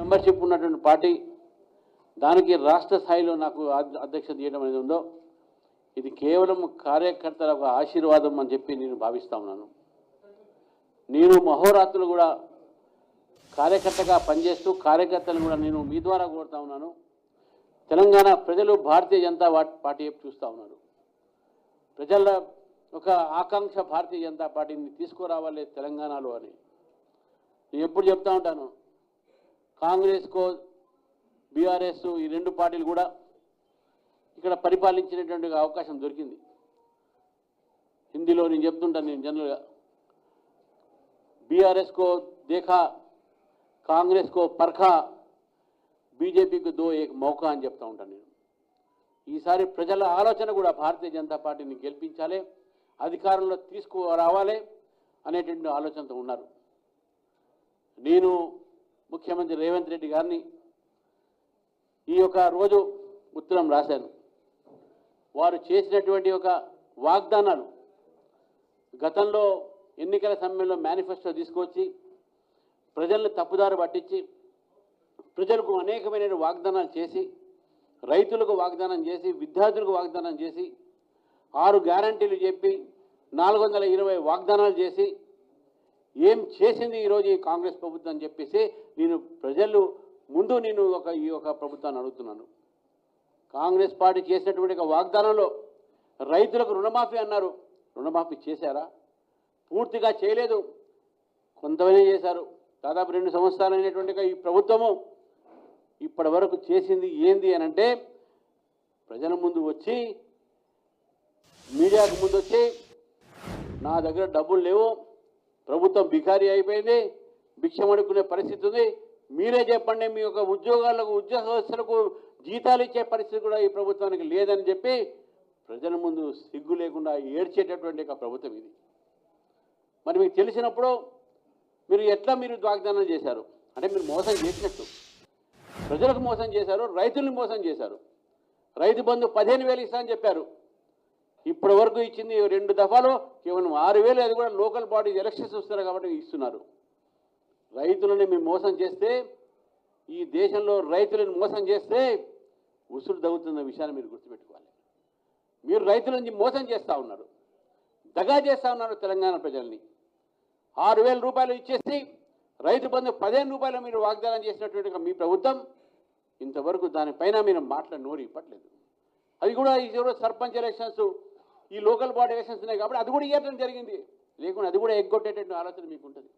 Membership ఉన్నటువంటి party దానికి రాష్ట్ర స్థాయిలో నాకు అధ్యక్షత చేయడం అనేది ఉందో ఇది కేవలం కార్యకర్తల ఒక ఆశీర్వాదం అని చెప్పి నేను భావిస్తా ఉన్నాను. నేను మహోరాత్రులు కూడా కార్యకర్తగా పనిచేస్తూ కార్యకర్తలను కూడా నేను మీ ద్వారా కోరుతా ఉన్నాను. తెలంగాణ ప్రజలు భారతీయ జనతా పార్టీ వైపు చూస్తూ ఉన్నారు. ప్రజల ఒక ఆకాంక్ష భారతీయ జనతా పార్టీని తీసుకురావాలి తెలంగాణలో అని. నేను ఎప్పుడు చెప్తా ఉంటాను కాంగ్రెస్కో బీఆర్ఎస్ ఈ రెండు పార్టీలు కూడా ఇక్కడ పరిపాలించినటువంటి అవకాశం దొరికింది. హిందీలో నేను చెప్తుంటాను నేను జనరల్గా. బీఆర్ఎస్కో దేఖా కాంగ్రెస్కో పర్ఖా బీజేపీకి దో ఏక్ మౌకా అని చెప్తా ఉంటాను నేను. ఈసారి ప్రజల ఆలోచన కూడా భారతీయ జనతా పార్టీని గెలిపించాలి అధికారంలో తీసుకురావాలి అనేటువంటి ఆలోచనతో ఉన్నారు. నేను ముఖ్యమంత్రి రేవంత్ రెడ్డి గారిని ఈ యొక్క రోజు ఉత్తరం రాశాను వారు చేసినటువంటి ఒక వాగ్దానాలు గతంలో ఎన్నికల సమయంలో మేనిఫెస్టో తీసుకొచ్చి ప్రజలను తప్పుదారు పట్టించి ప్రజలకు అనేకమైన వాగ్దానాలు చేసి రైతులకు వాగ్దానం చేసి విద్యార్థులకు వాగ్దానం చేసి ఆరు గ్యారంటీలు చెప్పి నాలుగు వందల ఇరవై వాగ్దానాలు చేసి ఏం చేసింది ఈరోజు ఈ కాంగ్రెస్ ప్రభుత్వం అని చెప్పేసి నేను ప్రజలు ముందు నేను ఒక ఈ యొక్క ప్రభుత్వాన్ని అడుగుతున్నాను. కాంగ్రెస్ పార్టీ చేసినటువంటి ఒక వాగ్దానంలో రైతులకు రుణమాఫీ అన్నారు. రుణమాఫీ చేశారా? పూర్తిగా చేయలేదు. కొంతమంది చేశారు. దాదాపు రెండు సంవత్సరాలైనటువంటి ఈ ప్రభుత్వము ఇప్పటి వరకు చేసింది ఏంది అని అంటే ప్రజల ముందు వచ్చి మీడియాకు ముందు వచ్చి నా దగ్గర డబ్బులు లేవు. ప్రభుత్వం బికారీ అయిపోయింది భిక్షం పరిస్థితి ఉంది. మీరే చెప్పండి మీ యొక్క ఉద్యోగాలకు ఉద్యోగస్తులకు జీతాలు ఇచ్చే పరిస్థితి కూడా ఈ ప్రభుత్వానికి లేదని చెప్పి ప్రజల ముందు సిగ్గు లేకుండా ఏడ్చేటటువంటి ఒక ప్రభుత్వం ఇది. మరి మీకు తెలిసినప్పుడు మీరు ఎట్లా మీరు వాగ్దానం చేశారు? అంటే మీరు మోసం చేసినట్టు. ప్రజలకు మోసం చేశారు రైతుల్ని మోసం చేశారు. రైతు బంధు పదిహేను వేలు ఇస్తా అని చెప్పారు. ఇప్పటి వరకు ఇచ్చింది రెండు దఫాలు కేవలం ఆరు వేలు అది కూడా లోకల్ బాడీస్ ఎలక్షన్స్ వస్తారు కాబట్టి ఇస్తున్నారు. రైతులని మేము మోసం చేస్తే ఈ దేశంలో రైతులను మోసం చేస్తే ఉసురు తగ్గుతున్న విషయాన్ని మీరు గుర్తుపెట్టుకోవాలి. మీరు రైతులని మోసం చేస్తూ ఉన్నారు. దగా చేస్తూ ఉన్నారు తెలంగాణ ప్రజల్ని. ఆరు వేల రూపాయలు ఇచ్చేసి రైతు బంధు పదిహేను రూపాయలు మీరు వాగ్దానం చేసినటువంటి మీ ప్రభుత్వం ఇంతవరకు దానిపైన మీరు మాటల నోరు ఇప్పట్లేదు అది కూడా ఈ రోజు సర్పంచ్ ఎలక్షన్స్ ఈ లోకల్ బాడీ ఎలక్షన్స్ ఉన్నాయి కాబట్టి అది కూడా ఇవ్వడం జరిగింది. లేకుండా అది కూడా ఎగ్గొట్టేటట్టు ఆలోచన మీకు ఉంటుంది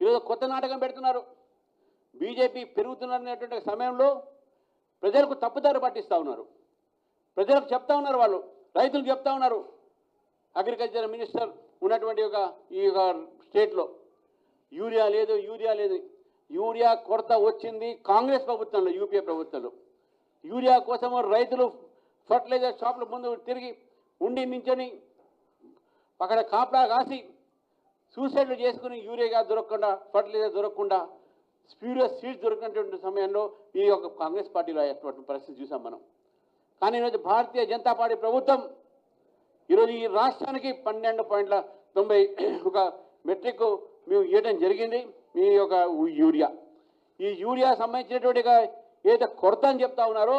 ఈరోజు కొత్త నాటకం పెడుతున్నారు. బీజేపీ పెరుగుతున్నటువంటి సమయంలో ప్రజలకు తప్పుదారి పట్టిస్తూ ఉన్నారు. ప్రజలకు చెప్తా ఉన్నారు వాళ్ళు. రైతులు చెప్తా ఉన్నారు. అగ్రికల్చర్ మినిస్టర్ ఉన్నటువంటి ఒక ఈ యొక్క స్టేట్లో యూరియా లేదు యూరియా లేదు. యూరియా కొరత వచ్చింది కాంగ్రెస్ ప్రభుత్వంలో యూపీఏ ప్రభుత్వంలో. యూరియా కోసం రైతులు ఫర్టిలైజర్ షాపుల ముందు తిరిగి ఉండి నించొని అక్కడ కాపలా కాసి సూసైడ్లు చేసుకుని యూరియా దొరకకుండా ఫర్టిలైజర్ దొరకకుండా స్పీడ్గా సీడ్స్ దొరికినటువంటి సమయంలో ఈ యొక్క కాంగ్రెస్ పార్టీలో అయ్యేటువంటి పరిస్థితి చూసాం మనం. కానీ ఈరోజు భారతీయ జనతా పార్టీ ప్రభుత్వం ఈరోజు ఈ రాష్ట్రానికి పన్నెండు పాయింట్ల తొంభై ఒక మెట్రిక్ మేము ఇవ్వడం జరిగింది. మీ యొక్క యూరియా. ఈ యూరియా సంబంధించినటువంటి ఏదో ఏదైతే కొరత అని చెప్తా ఉన్నారో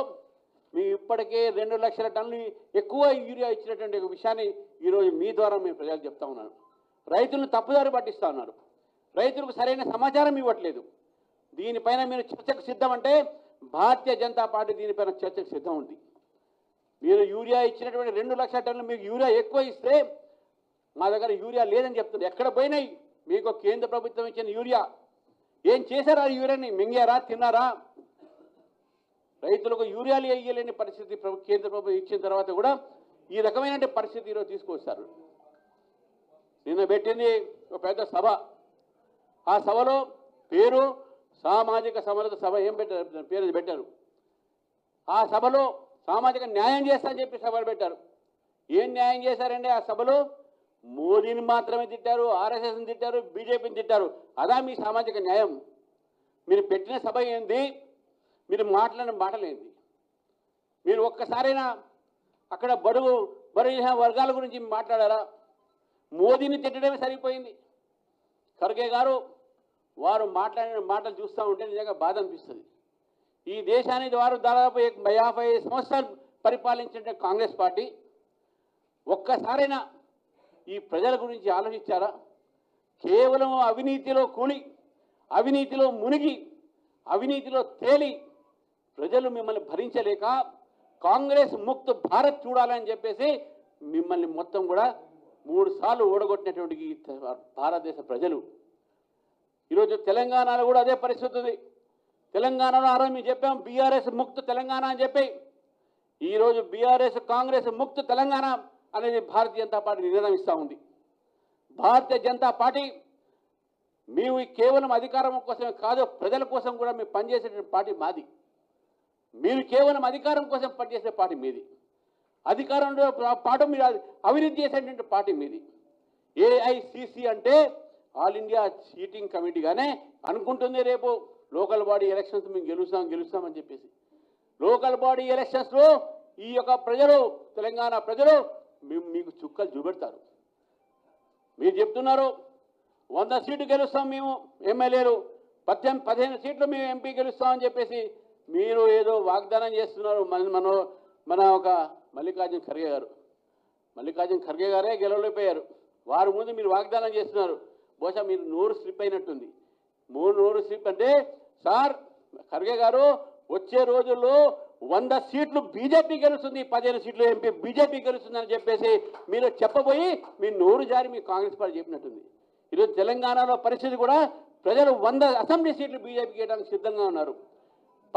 మేము ఇప్పటికే రెండు లక్షల టన్నులు ఎక్కువ యూరియా ఇచ్చినటువంటి ఒక విషయాన్ని ఈరోజు మీ ద్వారా మేము ప్రజలకు చెప్తా ఉన్నాను. రైతులను తప్పుదారి పట్టిస్తా ఉన్నారు. రైతులకు సరైన సమాచారం ఇవ్వట్లేదు. దీనిపైన మీరు చర్చకు సిద్ధం అంటే భారతీయ జనతా పార్టీ దీనిపైన చర్చకు సిద్ధం ఉంది. మీరు యూరియా ఇచ్చినటువంటి రెండు లక్షల టన్నులు మీకు యూరియా ఎక్కువ ఇస్తే మా దగ్గర యూరియా లేదని చెప్తున్నారు. ఎక్కడ పోయినాయి? మీకు కేంద్ర ప్రభుత్వం ఇచ్చిన యూరియా. ఏం చేశారా ఆ యూరియాని? మింగారా? తిన్నారా? రైతులకు యూరియాలు వేయలేని పరిస్థితి కేంద్ర ప్రభుత్వం ఇచ్చిన తర్వాత కూడా ఈ రకమైన పరిస్థితి ఈరోజు తీసుకొస్తారు. నిన్న పెట్టింది ఒక పెద్ద సభ. ఆ సభలో పేరు సామాజిక సమరత సభ ఏం పెట్టారు? పేరు పెట్టారు. ఆ సభలో సామాజిక న్యాయం చేస్తా అని చెప్పి సభలు పెట్టారు. ఏం న్యాయం చేశారండి ఆ సభలో మోదీని మాత్రమే తిట్టారు ఆర్ఎస్ఎస్ని తిట్టారు బీజేపీని తిట్టారు. అదా మీ సామాజిక న్యాయం. మీరు పెట్టిన సభ ఏంది? మీరు మాట్లాడిన మాటలేంది? మీరు ఒక్కసారైనా అక్కడ బడుగు బడుగు వర్గాల గురించి మాట్లాడారా? మోదీని తిట్టడమే సరిపోయింది ఖర్గే గారు వారు మాట్లాడిన మాటలు చూస్తూ ఉంటే నిజంగా బాధ అనిపిస్తుంది. ఈ దేశానికి వారు దాదాపు యాభై సంవత్సరాలు పరిపాలించిన కాంగ్రెస్ పార్టీ. ఒక్కసారైనా ఈ ప్రజల గురించి ఆలోచించారా? కేవలం అవినీతిలో కూలి అవినీతిలో మునిగి అవినీతిలో తేలి ప్రజలు మిమ్మల్ని భరించలేక కాంగ్రెస్ ముక్త భారత్ చూడాలని చెప్పేసి మిమ్మల్ని మొత్తం కూడా మూడు సార్లు ఓడగొట్టినటువంటి భారతదేశ ప్రజలు. ఈరోజు తెలంగాణలో కూడా అదే పరిస్థితి ఉంది. తెలంగాణలో ఆరో మేము చెప్పాం బీఆర్ఎస్ ముక్త తెలంగాణ అని చెప్పి. ఈరోజు బీఆర్ఎస్ కాంగ్రెస్ ముక్త తెలంగాణ అనేది భారతీయ జనతా పార్టీ నినాదిస్తూ ఉంది. భారతీయ జనతా పార్టీ మేము కేవలం అధికారం కోసమే కాదు ప్రజల కోసం కూడా మేము పనిచేసేటువంటి పార్టీ మాది. మీరు కేవలం అధికారం కోసం పనిచేసే పార్టీ మీది. అధికారంలో పాట మీరు అది అవినీతి చేసేటువంటి పార్టీ మీది. ఏఐసిసి అంటే ఆల్ ఇండియా సీటింగ్ కమిటీగానే అనుకుంటుంది రేపు లోకల్ బాడీ ఎలక్షన్స్ మేము గెలుస్తాం గెలుస్తామని చెప్పేసి. లోకల్ బాడీ ఎలక్షన్స్లో ఈ యొక్క ప్రజలు తెలంగాణ ప్రజలు మీకు చుక్కలు చూపెడతారు. మీరు చెప్తున్నారు వంద సీట్లు గెలుస్తాం మేము ఎమ్మెల్యేలు. పద్దెనిమిది పదిహేను సీట్లు మేము ఎంపీ గెలుస్తామని చెప్పేసి మీరు ఏదో వాగ్దానం చేస్తున్నారు. మన మన మన ఒక మల్లికార్జున ఖర్గే గారు. మల్లికార్జున ఖర్గే గారే గెలవలేకపోయారు. వారి ముందు మీరు వాగ్దానం చేస్తున్నారు. బహుశా మీరు నోరు స్లిప్ అయినట్టుంది. మూడు నోరు స్లిప్ అంటే సార్ ఖర్గే గారు వచ్చే రోజుల్లో వంద సీట్లు బీజేపీ గెలుస్తుంది పదిహేను సీట్లు ఎంపీ బీజేపీ గెలుస్తుందని చెప్పేసి మీరు చెప్పబోయి మీ నోరు జారి మీ కాంగ్రెస్ పార్టీ చెప్పినట్టుంది. ఈరోజు తెలంగాణలో పరిస్థితి కూడా ప్రజలు వంద అసెంబ్లీ సీట్లు బీజేపీకి ఇవ్వడానికి సిద్ధంగా ఉన్నారు.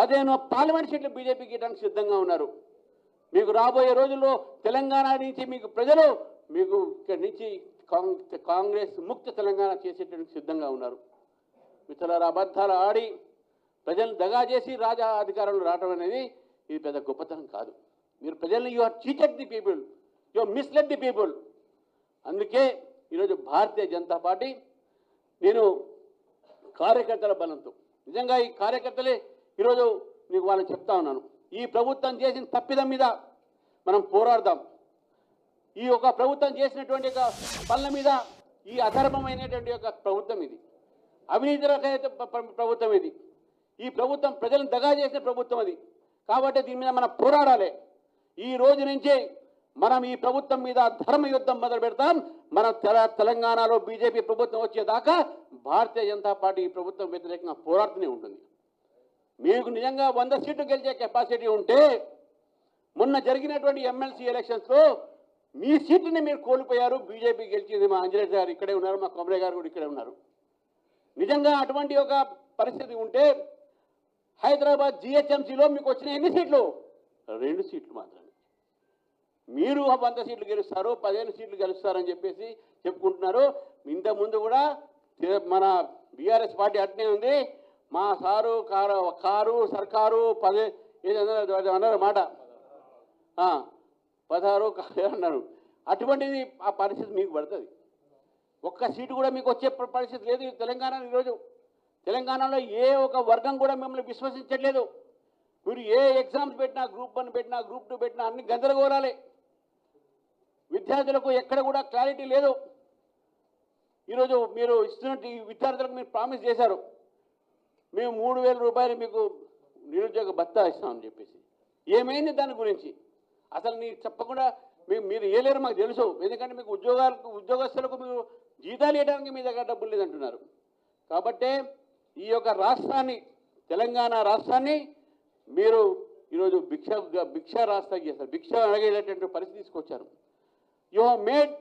పదిహేను పార్లమెంట్ సీట్లు బీజేపీకి ఇవ్వడానికి సిద్ధంగా ఉన్నారు. మీకు రాబోయే రోజుల్లో తెలంగాణ నుంచి మీకు ప్రజలు మీకు ఇక్కడి నుంచి కాంగ్రెస్ ముక్త తెలంగాణ చేసేటందుకు సిద్ధంగా ఉన్నారు. మిత్రులారు అబద్ధాలు ఆడి ప్రజలను దగా చేసి రాజా అధికారంలో రావడం అనేది ఇది పెద్ద గొప్పతనం కాదు. మీరు ప్రజల్ని you are cheated the people you are misled the people అందుకే ఈరోజు భారతీయ జనతా పార్టీ నేను కార్యకర్తల బలంతో నిజంగా ఈ కార్యకర్తలే ఈరోజు మీకు వాళ్ళని చెప్తా ఉన్నాను. ఈ ప్రభుత్వం చేసిన తప్పిదం మీద మనం పోరాడదాం. ఈ యొక్క ప్రభుత్వం చేసినటువంటి యొక్క పనుల మీద ఈ అధర్మమైనటువంటి యొక్క ప్రభుత్వం ఇది. అవినీతి రహిత ప్రభుత్వం ఇది. ఈ ప్రభుత్వం ప్రజలను దగా చేసిన ప్రభుత్వం అది. కాబట్టి దీని మీద మనం పోరాడాలి. ఈ రోజు నుంచే మనం ఈ ప్రభుత్వం మీద ధర్మ యుద్ధం మొదలు పెడతాం. మన తెల- తెలంగాణలో బీజేపీ ప్రభుత్వం వచ్చేదాకా భారతీయ జనతా పార్టీ ఈ ప్రభుత్వం వ్యతిరేకంగా పోరాడుతూనే ఉంటుంది. మీకు నిజంగా వంద సీట్లు గెలిచే కెపాసిటీ ఉంటే మొన్న జరిగినటువంటి ఎమ్మెల్సీ ఎలక్షన్స్లో మీ సీట్ని మీరు కోల్పోయారు. బీజేపీ గెలిచింది మా అంజనేయ గారు. ఇక్కడే ఉన్నారు. మా కొమరే గారు కూడా ఇక్కడే ఉన్నారు. నిజంగా అటువంటి ఒక పరిస్థితి ఉంటే హైదరాబాద్ జిహెచ్ఎంసీలో మీకు వచ్చిన ఎన్ని సీట్లు? రెండు సీట్లు మాత్రమే. మీరు వంద సీట్లు గెలుస్తారు పదిహేను సీట్లు గెలుస్తారని చెప్పేసి చెప్పుకుంటున్నారు. ఇంతకుముందు కూడా మన బీఆర్ఎస్ పార్టీ అట్నే ఉంది. మా సారు కారు కారు సర్కారు పదే ఏదన్నారు అన్నారు? మాట. పదహారు కారు అన్నారు. అటువంటిది ఆ పరిస్థితి మీకు పడుతుంది. ఒక్క సీటు కూడా మీకు వచ్చే పరిస్థితి లేదు ఈ తెలంగాణ ఈరోజు. తెలంగాణలో ఏ ఒక వర్గం కూడా మిమ్మల్ని విశ్వసించట్లేదు. మీరు ఏ ఎగ్జామ్స్ పెట్టినా గ్రూప్ వన్ పెట్టినా గ్రూప్ టూ పెట్టినా అన్ని గందరగోళాలే. విద్యార్థులకు ఎక్కడ కూడా క్లారిటీ లేదు. ఈరోజు మీరు ఇస్తున్నట్టు ఈ విద్యార్థులకు మీరు ప్రామిస్ చేశారు. మేము మూడు వేల రూపాయలు మీకు నిరుద్యోగ భత్తా ఇస్తామని చెప్పేసి. ఏమైంది దాని గురించి? అసలు నీకు చెప్పకుండా మీరు మీరు ఏలేరు మాకు తెలుసు. ఎందుకంటే మీకు ఉద్యోగాలకు ఉద్యోగస్తులకు మీరు జీతాలు ఇవ్వడానికి మీ దగ్గర డబ్బులు లేదంటున్నారు. కాబట్టే ఈ యొక్క రాష్ట్రాన్ని తెలంగాణ రాష్ట్రాన్ని మీరు ఈరోజు భిక్ష భిక్ష రాష్ట్రం చేస్తారు భిక్ష అడిగేటటువంటి పరిస్థితి తీసుకొచ్చారు. You have made